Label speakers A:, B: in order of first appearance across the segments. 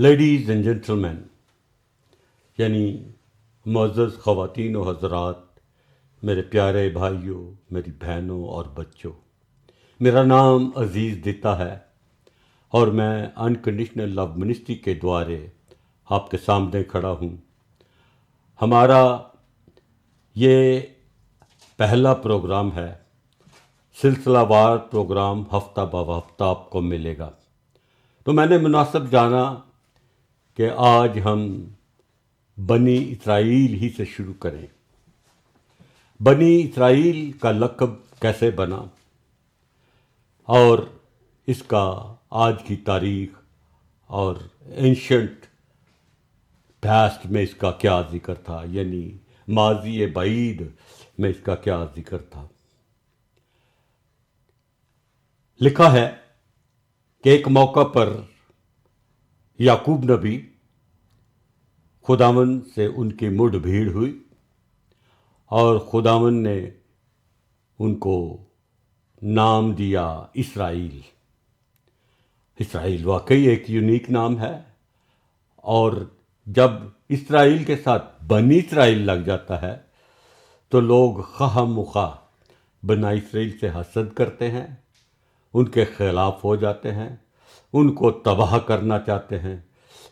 A: Ladies and gentleman یعنی معزز خواتین و حضرات، میرے پیارے بھائیوں، میری بہنوں اور بچوں، میرا نام عزیز دیتا ہے اور میں انکنڈیشنل لو منسٹری کے دوارے آپ کے سامنے کھڑا ہوں۔ ہمارا یہ پہلا پروگرام ہے، سلسلہ وار پروگرام ہفتہ بہ ہفتہ آپ کو ملے گا۔ تو میں نے مناسب جانا کہ آج ہم بنی اسرائیل ہی سے شروع کریں۔ بنی اسرائیل کا لقب کیسے بنا؟ اور اس کا آج کی تاریخ اور اینشنٹ پاسٹ میں اس کا کیا ذکر تھا؟ یعنی ماضی بعید میں اس کا کیا ذکر تھا؟ لکھا ہے کہ ایک موقع پر یعقوب نبی خداون سے ان کی مڈ بھیڑ ہوئی اور خداون نے ان کو نام دیا اسرائیل۔ اسرائیل واقعی ایک یونیک نام ہے اور جب اسرائیل کے ساتھ بنی اسرائیل لگ جاتا ہے تو لوگ خواہ مخواہ بنا اسرائیل سے حسد کرتے ہیں، ان کے خلاف ہو جاتے ہیں، ان کو تباہ کرنا چاہتے ہیں۔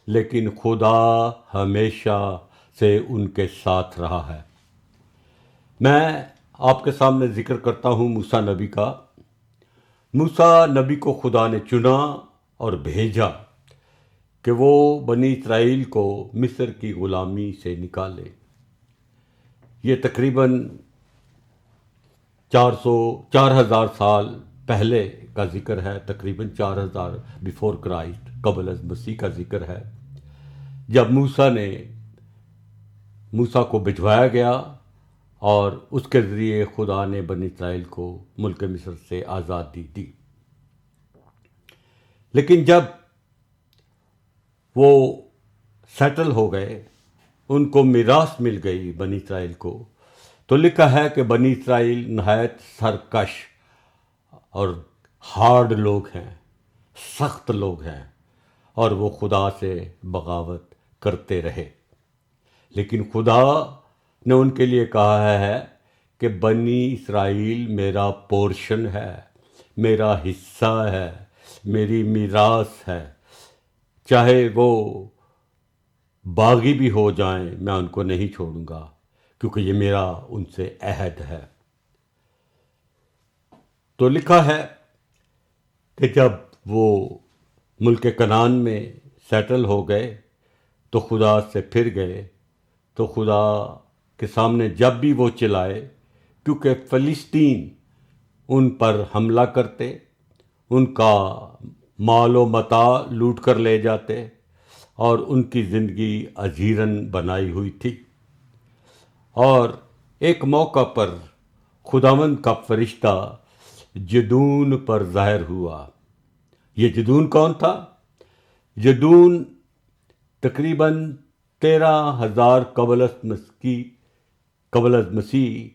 A: لیکن خدا ہمیشہ سے ان کے ساتھ رہا ہے۔ میں آپ کے سامنے ذکر کرتا ہوں موسا نبی کا۔ موسا نبی کو خدا نے چنا اور بھیجا کہ وہ بنی اسرائیل کو مصر کی غلامی سے نکالے۔ یہ تقریباً چار سو، چار ہزار سال پہلے کا ذکر ہے، تقریباً چار ہزار بیفور کرائسٹ قبل از مسیح کا ذکر ہے۔ جب موسا نے موسا کو بھجوایا گیا اور اس کے ذریعے خدا نے بن اسرائیل کو ملک مصر سے آزادی دی۔ لیکن جب وہ سیٹل ہو گئے، ان کو میراث مل گئی بنی اسرائیل کو، تو لکھا ہے کہ بنی اسرائیل نہایت سرکش اور ہارڈ لوگ ہیں، سخت لوگ ہیں اور وہ خدا سے بغاوت کرتے رہے۔ لیکن خدا نے ان کے لیے کہا ہے کہ بنی اسرائیل میرا پورشن ہے، میرا حصہ ہے، میری میراث ہے۔ چاہے وہ باغی بھی ہو جائیں، میں ان کو نہیں چھوڑوں گا، کیونکہ یہ میرا ان سے عہد ہے۔ تو لکھا ہے کہ جب وہ ملک کنان میں سیٹل ہو گئے تو خدا سے پھر گئے، تو خدا کے سامنے جب بھی وہ چلائے، کیونکہ فلسطین ان پر حملہ کرتے، ان کا مال و متا لوٹ کر لے جاتے اور ان کی زندگی اجیرن بنائی ہوئی تھی۔ اور ایک موقع پر خداوند کا فرشتہ جدون پر ظاہر ہوا۔ یہ جدون کون تھا؟ جدون تقریباً تیرہ ہزار قبل مسکی، قبل مسیح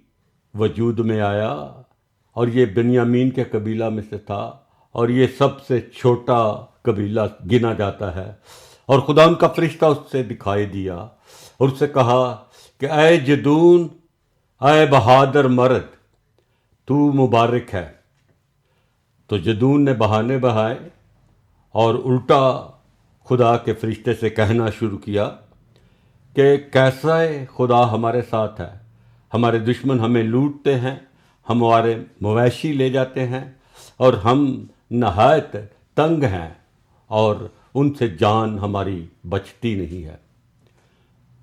A: وجود میں آیا اور یہ بنیامین کے قبیلہ میں سے تھا اور یہ سب سے چھوٹا قبیلہ گنا جاتا ہے اور خدا ان کا فرشتہ اس سے دکھائی دیا اور اس سے کہا کہ اے جدون، اے بہادر مرد، تو مبارک ہے۔ تو جدون نے بہانے بہائے اور الٹا خدا کے فرشتے سے کہنا شروع کیا کہ کیسا خدا ہمارے ساتھ ہے؟ ہمارے دشمن ہمیں لوٹتے ہیں، ہمارے مویشی لے جاتے ہیں اور ہم نہایت تنگ ہیں اور ان سے جان ہماری بچتی نہیں ہے۔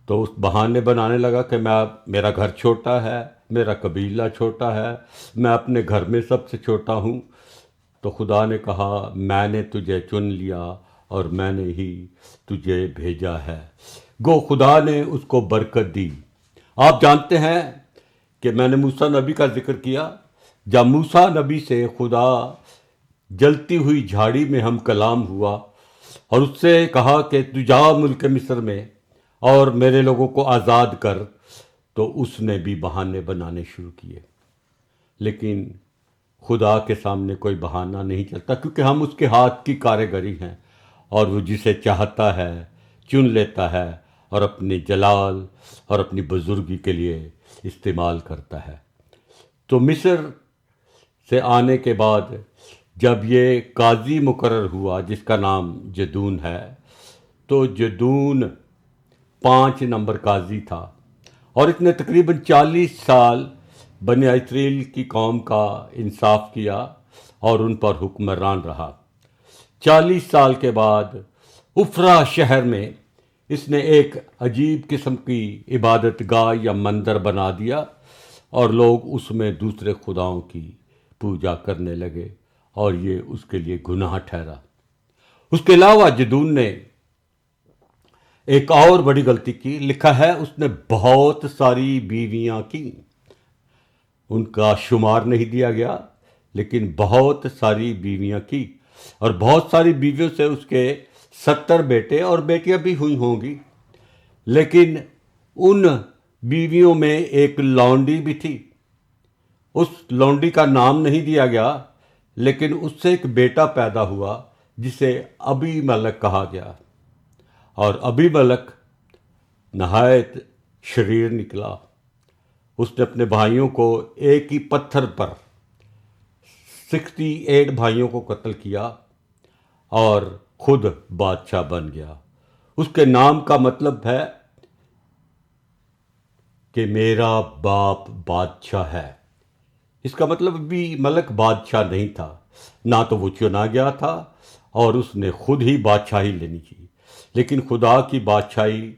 A: تو اس بہانے بنانے لگا کہ میں میرا گھر چھوٹا ہے، میرا قبیلہ چھوٹا ہے، میں اپنے گھر میں سب سے چھوٹا ہوں۔ تو خدا نے کہا، میں نے تجھے چن لیا اور میں نے ہی تجھے بھیجا ہے۔ گو، خدا نے اس کو برکت دی۔ آپ جانتے ہیں کہ میں نے موسا نبی کا ذکر کیا۔ جب موسا نبی سے خدا جلتی ہوئی جھاڑی میں ہم کلام ہوا اور اس سے کہا کہ تو جا ملک مصر میں اور میرے لوگوں کو آزاد کر، تو اس نے بھی بہانے بنانے شروع کیے۔ لیکن خدا کے سامنے کوئی بہانہ نہیں چلتا کیونکہ ہم اس کے ہاتھ کی کاریگری ہیں۔ اور وہ جسے چاہتا ہے چن لیتا ہے اور اپنے جلال اور اپنی بزرگی کے لیے استعمال کرتا ہے۔ تو مصر سے آنے کے بعد جب یہ قاضی مقرر ہوا جس کا نام جدون ہے، تو جدون پانچ نمبر قاضی تھا اور اس نے تقریباً چالیس سال بنی اسرائیل کی قوم کا انصاف کیا اور ان پر حکمران رہا۔ چالیس سال کے بعد افرا شہر میں اس نے ایک عجیب قسم کی عبادت گاہ یا مندر بنا دیا اور لوگ اس میں دوسرے خداؤں کی پوجا کرنے لگے اور یہ اس کے لیے گناہ ٹھہرا۔ اس کے علاوہ جدون نے ایک اور بڑی غلطی کی، لکھا ہے، اس نے بہت ساری بیویاں کی ان کا شمار نہیں دیا گیا، لیکن بہت ساری بیویاں کی اور بہت ساری بیویوں سے اس کے ستر بیٹے اور بیٹیاں بھی ہوئی ہوں گی۔ لیکن ان بیویوں میں ایک لانڈی بھی تھی۔ اس لانڈی کا نام نہیں دیا گیا، لیکن اس سے ایک بیٹا پیدا ہوا، جسے ابھی ملک کہا گیا۔ اور ابھی ملک نہایت شریر نکلا۔ اس نے اپنے بھائیوں کو ایک ہی پتھر پر سکسٹی ایٹ بھائیوں کو قتل کیا اور خود بادشاہ بن گیا۔ اس کے نام کا مطلب ہے کہ میرا باپ بادشاہ ہے۔ اس کا مطلب بھی ملک بادشاہ نہیں تھا۔ نہ تو وہ چنا گیا تھا اور اس نے خود ہی بادشاہی لینی کی لیکن خدا کی بادشاہی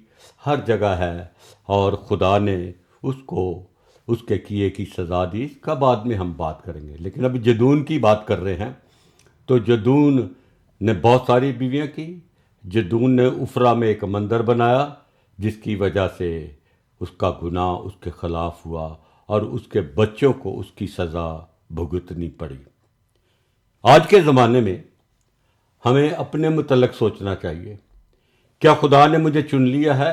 A: ہر جگہ ہے اور خدا نے اس کو اس کے کیے کی سزا دی، اس کا بعد میں ہم بات کریں گے۔ لیکن ابھی جدون کی بات کر رہے ہیں، تو جدون نے بہت ساری بیویاں کی، جدون نے افرا میں ایک مندر بنایا، جس کی وجہ سے اس کا گناہ اس کے خلاف ہوا اور اس کے بچوں کو اس کی سزا بھگتنی پڑی۔ آج کے زمانے میں ہمیں اپنے متعلق سوچنا چاہیے، کیا خدا نے مجھے چن لیا ہے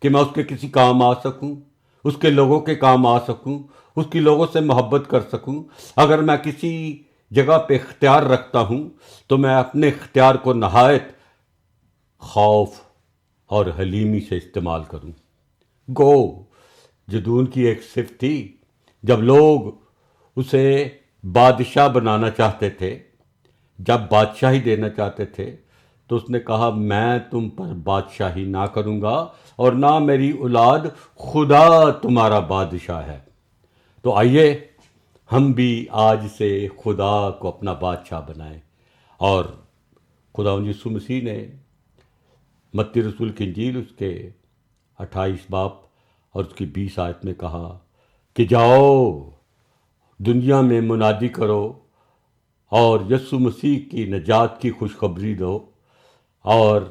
A: کہ میں اس کے کسی کام آ سکوں؟ اس کے لوگوں کے کام آ سکوں، اس کی لوگوں سے محبت کر سکوں۔ اگر میں کسی جگہ پہ اختیار رکھتا ہوں، تو میں اپنے اختیار کو نہایت خوف اور حلیمی سے استعمال کروں۔ گو، جدون کی ایک صفت تھی، جب لوگ اسے بادشاہ بنانا چاہتے تھے، جب بادشاہی دینا چاہتے تھے تو اس نے کہا، میں تم پر بادشاہی نہ کروں گا اور نہ میری اولاد خدا تمہارا بادشاہ ہے۔ تو آئیے، ہم بھی آج سے خدا کو اپنا بادشاہ بنائیں۔ اور خدا یسو مسیح نے متی رسول کی انجیل اس کے اٹھائیس باپ اور اس کی بیس آیت میں کہا کہ جاؤ، دنیا میں منادی کرو اور یسو مسیح کی نجات کی خوشخبری دو۔ اور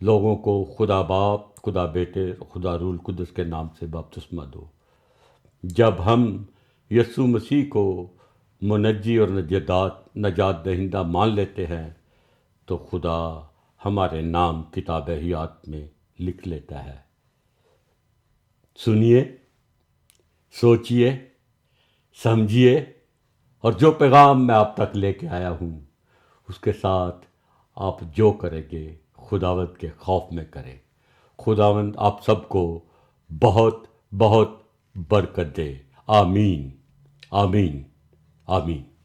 A: لوگوں کو خدا باپ، خدا بیٹے، خدا رول قدس کے نام سے بپتسمہ دو۔ جب ہم یسو مسیح کو منجی اور نجات نجات دہندہ مان لیتے ہیں، تو خدا ہمارے نام کتاب حیات میں لکھ لیتا ہے۔ سنیے سوچئے سمجھیے، اور جو پیغام میں آپ تک لے کے آیا ہوں، اس کے ساتھ آپ جو کریں گے، خداوند کے خوف میں کریں۔ خداوند آپ سب کو بہت بہت برکت دے۔ آمین۔ آمین۔ آمین۔